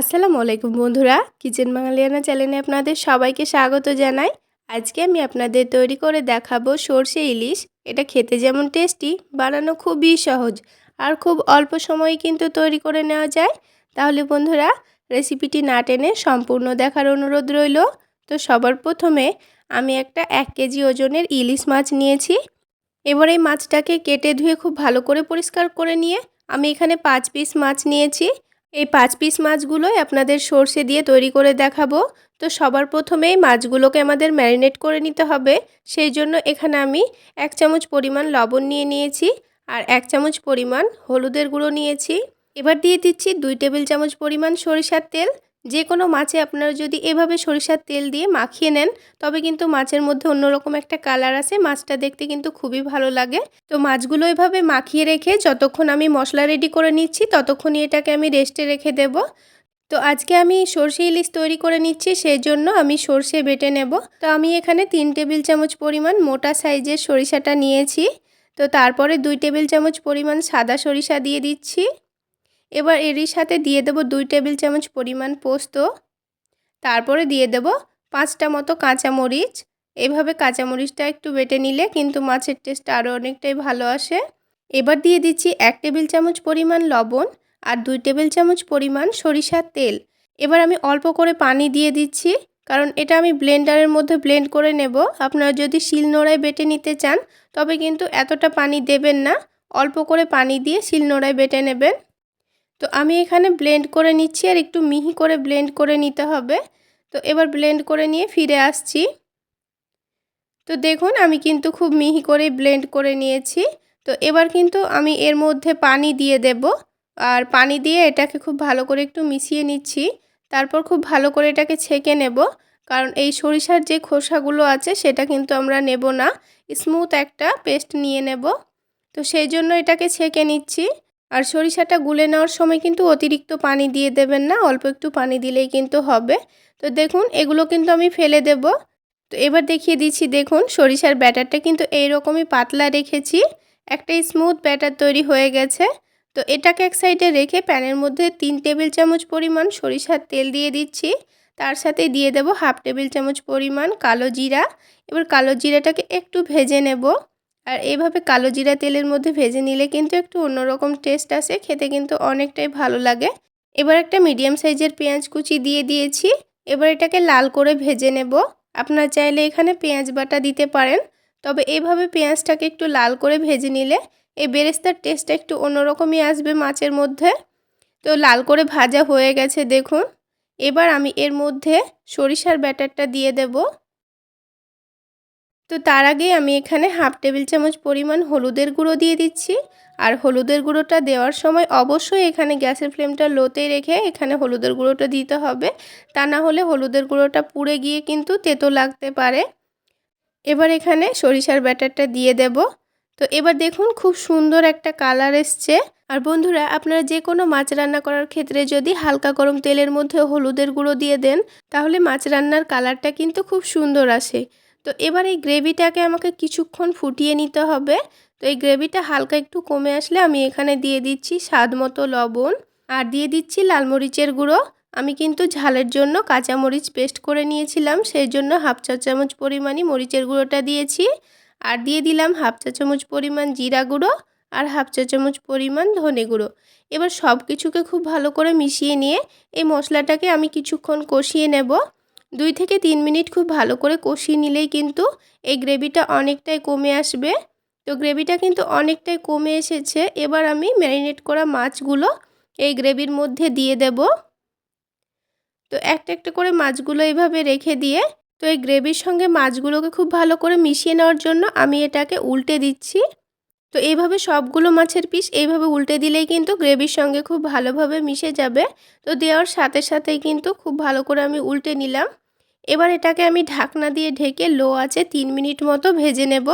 আসসালামু আলাইকুম বন্ধুরা। কিচেন বাঙালিয়ানা চ্যানেলে আপনাদের সবাইকে স্বাগত জানাই। আজকে আমি আপনাদের তৈরি করে দেখাবো সর্ষে ইলিশ। এটা খেতে যেমন টেস্টি, বানানো খুবই সহজ আর খুব অল্প সময়ে কিন্তু তৈরি করে নেওয়া যায়। তাহলে বন্ধুরা, রেসিপিটি না টেনে সম্পূর্ণ দেখার অনুরোধ রইল। তো সবার প্রথমে আমি একটা এক কেজি ওজনের ইলিশ মাছ নিয়েছি। এবার এই মাছটাকে কেটে ধুয়ে খুব ভালো করে পরিষ্কার করে নিয়ে আমি এখানে পাঁচ পিস মাছ নিয়েছি। এই পাঁচ পিস মাছগুলোই আপনাদের সর্ষে দিয়ে তৈরি করে দেখাবো। তো সবার প্রথমেই মাছগুলোকে আমাদের ম্যারিনেট করে নিতে হবে। সেই জন্য এখানে আমি এক চামচ পরিমাণ লবণ নিয়ে নিয়েছি আর এক চামচ পরিমাণ হলুদের গুঁড়ো নিয়েছি। এবার দিয়ে দিচ্ছি দুই টেবিল চামচ পরিমাণ সরিষার তেল যে কোনো মাছে আপনারা যদি এভাবে সরিষার তেল দিয়ে মাখিয়ে নেন, তবে কিন্তু মাছের মধ্যে অন্যরকম একটা কালার আসে। মাছটা দেখতে কিন্তু খুবই ভালো লাগে। তো মাছগুলো এভাবে মাখিয়ে রেখে যতক্ষণ আমি মশলা রেডি করে নিচ্ছি, ততক্ষণই এটাকে আমি রেস্টে রেখে দেব। তো আজকে আমি সর্ষে ইলিশ তৈরি করে নিচ্ছি সেই জন্য আমি সর্ষে বেটে নেব। তো আমি এখানে তিন টেবিল চামচ পরিমাণ মোটা সাইজের সরিষাটা নিয়েছি। তো তারপরে দুই টেবিল চামচ পরিমাণ সাদা সরিষা দিয়ে দিচ্ছি। এবার এরই সাথে দিয়ে দেব দুই টেবিল চামচ পরিমাণ পোস্ত। তারপরে দিয়ে দেব পাঁচটা মতো কাঁচামরিচ। এভাবে কাঁচামরিচটা একটু বেটে নিলে কিন্তু মাছের টেস্ট আরও অনেকটাই ভালো আসে। এবার দিয়ে দিচ্ছি এক টেবিল চামচ পরিমাণ লবণ আর দুই টেবিল চামচ পরিমাণ সরিষার তেল। এবার আমি অল্প করে পানি দিয়ে দিচ্ছি, কারণ এটা আমি ব্লেন্ডারের মধ্যে ব্লেন্ড করে নেব। আপনারা যদি শিলনোড়ায় বেটে নিতে চান, তবে কিন্তু এতটা পানি দেবেন না। অল্প করে পানি দিয়ে শিলনোড়ায় বেটে নেবেন। তো আমি এখানে ব্লেন্ড করে নিচ্ছি আর একটু মিহি করে ব্লেন্ড করে নিতে হবে। তো এবার ব্লেন্ড করে নিয়ে ফিরে আসছি। তো দেখুন, আমি কিন্তু খুব মিহি করে ব্লেন্ড করে নিয়েছি। তো এবার কিন্তু আমি এর মধ্যে পানি দিয়ে দেব। আর পানি দিয়ে এটাকে খুব ভালো করে একটু মিশিয়ে নিচ্ছি। তারপর খুব ভালো করে এটাকে ছেঁকে নেব। কারণ এই সরিষার যে খোসাগুলো আছে, সেটা কিন্তু আমরা নেব না। স্মুথ একটা পেস্ট নিয়ে নেব। তো সেই জন্য এটাকে ছেঁকে নিচ্ছি। আর সরিষাটা গুলে নেওয়ার সময় কিন্তু অতিরিক্ত পানি দিয়ে দেবেন না, অল্প একটু পানি দিলেই কিন্তু হবে। তো দেখুন, এগুলো কিন্তু আমি ফেলে দেব। তো এবার দেখিয়ে দিচ্ছি, দেখুন, সরিষার ব্যাটারটা কিন্তু এইরকমই পাতলা রেখেছি। একটা স্মুথ ব্যাটার তৈরি হয়ে গেছে। তো এটাকে এক সাইডে রেখে প্যানের মধ্যে তিন টেবিল চামচ পরিমাণ সরিষার তেল দিয়ে দিচ্ছি। তার সাথে দিয়ে দেব হাফ টেবিল চামচ পরিমাণ কালো জিরা। এবার কালো জিরাটাকে একটু ভেজে নেব। আর এইভাবে কালো জিরা তেলের মধ্যে ভেজে নিলে কিন্তু একটু অন্যরকম টেস্ট আসে, খেতে কিন্তু অনেকটাই ভালো লাগে। এবার একটা মিডিয়াম সাইজের পেঁয়াজ কুচি দিয়ে দিয়েছি, এবার এটাকে লাল করে ভেজে নেব। আপনার চাইলে এখানে পেঁয়াজ বাটা দিতে পারেন, তবে এইভাবে পেঁয়াজটাকে একটু লাল করে ভেজে নিলে এই বেরেস্তার টেস্টটা একটু অন্যরকমই আসবে মাছের মধ্যে। তো লাল করে ভাজা হয়ে গেছে দেখুন। এবার আমি এর মধ্যে সরিষার ব্যাটারটা দিয়ে দেবো। তো তার আগে আমি এখানে হাফ টেবিল চামচ পরিমাণ হলুদের গুঁড়ো দিয়ে দিচ্ছি। আর হলুদের গুঁড়োটা দেওয়ার সময় অবশ্যই এখানে গ্যাসের ফ্লেমটা লোতে রেখে এখানে হলুদের গুঁড়োটা দিতে হবে। তা না হলে হলুদের গুঁড়োটা পুড়ে গিয়ে কিন্তু তেতো লাগতে পারে। এবার এখানে সরিষার ব্যাটারটা দিয়ে দেব। তো এবার দেখুন খুব সুন্দর একটা কালার এসছে। আর বন্ধুরা, আপনারা যে কোনো মাছ রান্না করার ক্ষেত্রে যদি হালকা গরম তেলের মধ্যে হলুদের গুঁড়ো দিয়ে দেন, তাহলে মাছ রান্নার কালারটা কিন্তু খুব সুন্দর আসে। তো এবার এই গ্রেভিটাকে আমাকে কিছুক্ষণ ফুটিয়ে নিতে হবে। তো এই গ্রেভিটা হালকা একটু কমে আসলে আমি এখানে দিয়ে দিচ্ছি স্বাদ মতো লবণ। আর দিয়ে দিচ্ছি লাল মরিচের গুঁড়ো। আমি কিন্তু ঝালের জন্য কাঁচামরিচ পেস্ট করে নিয়েছিলাম, সেই জন্য হাফ চা চামচ পরিমাণই মরিচের গুঁড়োটা দিয়েছি। আর দিয়ে দিলাম হাফ চা চামচ পরিমাণ জিরা গুঁড়ো আর হাফ চা চামচ পরিমাণ ধনে গুঁড়ো। এবার সব কিছুকে খুব ভালো করে মিশিয়ে নিয়ে এই মশলাটাকে আমি কিছুক্ষণ কষিয়ে নেব। দুই থেকে তিন মিনিট খুব ভালো করে কষিয়ে নিলেই কিন্তু এই গ্রেভিটা অনেকটাই কমে আসবে। তো গ্রেভিটা কিন্তু অনেকটাই কমে এসেছে। এবার আমি ম্যারিনেট করা মাছগুলো এই গ্রেভির মধ্যে দিয়ে দেব। তো একটা একটা করে মাছগুলো এইভাবে রেখে দিয়ে তো এই গ্রেভির সঙ্গে মাছগুলোকে খুব ভালো করে মিশিয়ে নেওয়ার জন্য আমি এটাকে উল্টে দিচ্ছি। তো এইভাবে সবগুলো মাছের পিস এইভাবে উল্টে দিলেই কিন্তু গ্রেভির সঙ্গে খুব ভালোভাবে মিশে যাবে। তো দেওয়ার সাথে সাথেই কিন্তু খুব ভালো করে আমি উল্টে নিলাম। এবার এটাকে আমি ঢাকনা দিয়ে ঢেকে লো আছে তিন মিনিট মতো ভেজে নেব।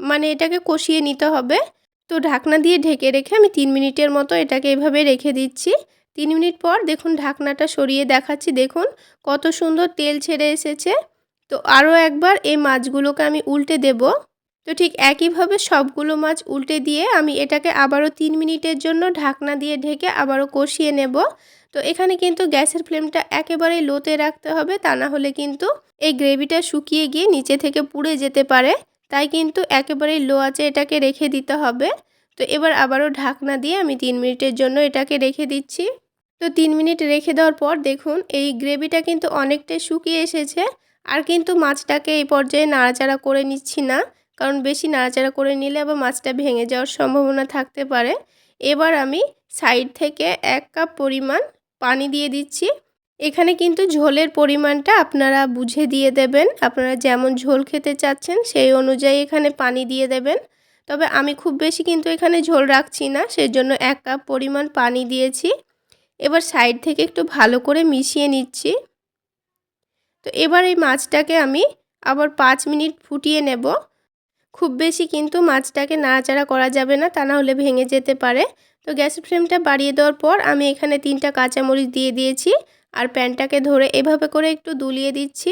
মানে এটাকে কষিয়ে নিতে হবে। তো ঢাকনা দিয়ে ঢেকে রেখে আমি তিন মিনিটের মতো এটাকে এভাবে রেখে দিচ্ছি। তিন মিনিট পর দেখুন ঢাকনাটা সরিয়ে দেখাচ্ছি। দেখুন কত সুন্দর তেল ছেড়ে এসেছে। তো আরও একবার এই মাছগুলোকে আমি উল্টে দেব। তো ঠিক একইভাবে সবগুলো মাছ উল্টে দিয়ে আমি এটাকে আবারও তিন মিনিটের জন্য ঢাকনা দিয়ে ঢেকে আবারও কষিয়ে নেব। তো এখানে কিন্তু গ্যাসের ফ্লেমটা একেবারেই লোতে রাখতে হবে, তা না হলে কিন্তু এই গ্রেভিটা শুকিয়ে গিয়ে নিচে থেকে পুড়ে যেতে পারে। তাই কিন্তু একেবারেই লো আছে এটাকে রেখে দিতে হবে। তো এবার আবারও ঢাকনা দিয়ে আমি তিন মিনিটের জন্য এটাকে রেখে দিচ্ছি। তো তিন মিনিট রেখে দেওয়ার পর দেখুন, এই গ্রেভিটা কিন্তু অনেকটাই শুকিয়ে এসেছে। আর কিন্তু মাছটাকে এই পর্যায়ে নাড়াচাড়া করে নিচ্ছি না। কারণ বেশি নাড়াচাড়া করে নিলে আবার মাছটা ভেঙে যাওয়ার সম্ভাবনা থাকতে পারে। এবার আমি সাইড থেকে এক কাপ পরিমাণ পানি দিয়ে দিচ্ছি। এখানে কিন্তু ঝোলের পরিমাণটা আপনারা বুঝে দিয়ে দেবেন। আপনারা যেমন ঝোল খেতে চাচ্ছেন সেই অনুযায়ী এখানে পানি দিয়ে দেবেন। তবে আমি খুব বেশি কিন্তু এখানে ঝোল রাখছি না সেই জন্য এক কাপ পরিমাণ পানি দিয়েছি। এবার সাইড থেকে একটু ভালো করে মিশিয়ে নিচ্ছি। তো এবার এই মাছটাকে আমি আবার পাঁচ মিনিট ফুটিয়ে নেব। খুব বেশি কিন্তু মাছটাকে নাড়াচাড়া করা যাবে না, তা না হলে ভেঙে যেতে পারে। তো গ্যাসের ফ্লেমটা বাড়িয়ে দেওয়ার পর আমি এখানে তিনটা কাঁচামরিচ দিয়ে দিয়েছি আর প্যানটাকে ধরে এভাবে করে একটু দুলিয়ে দিচ্ছি।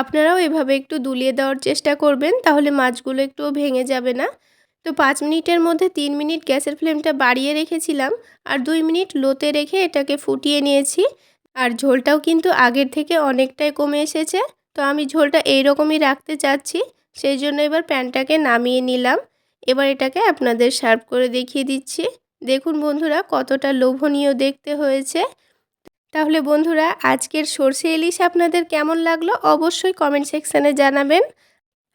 আপনারাও এভাবে একটু দুলিয়ে দেওয়ার চেষ্টা করবেন, তাহলে মাছগুলো একটু ভেঙে যাবে না। তো পাঁচ মিনিটের মধ্যে তিন মিনিট গ্যাসের ফ্লেমটা বাড়িয়ে রেখেছিলাম আর দুই মিনিট লোতে রেখে এটাকে ফুটিয়ে নিয়েছি। আর ঝোলটাও কিন্তু আগের থেকে অনেকটাই কমে এসেছে, তো আমি ঝোলটা এইরকমই রাখতে চাচ্ছি। সেই জন্য এবার প্যানটাকে নামিয়ে নিলাম। এবার এটাকে আপনাদের সার্ভ করে দেখিয়ে দিচ্ছি। দেখুন বন্ধুরা, কতটা লোভনীয় দেখতে হয়েছে। তাহলে বন্ধুরা, আজকের সর্ষে ইলিশ আপনাদের কেমন লাগল অবশ্যই কমেন্ট সেকশানে জানাবেন।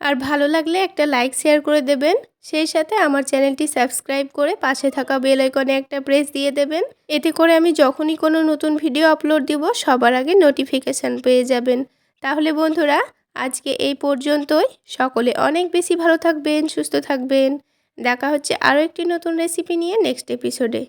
আর ভালো লাগলে একটা লাইক, শেয়ার করে দেবেন। সেই সাথে আমার চ্যানেলটি সাবস্ক্রাইব করে পাশে থাকা বেল আইকনে একটা প্রেস দিয়ে দেবেন। এতে করে আমি যখনই কোনো নতুন ভিডিও আপলোড দিব, সবার আগে নোটিফিকেশান পেয়ে যাবেন। তাহলে বন্ধুরা আজকে এই পর্যন্তই। সকলে অনেক বেশি ভালো থাকবেন, সুস্থ থাকবেন। দেখা হচ্ছে আরও একটি নতুন রেসিপি নিয়ে নেক্সট এপিসোডে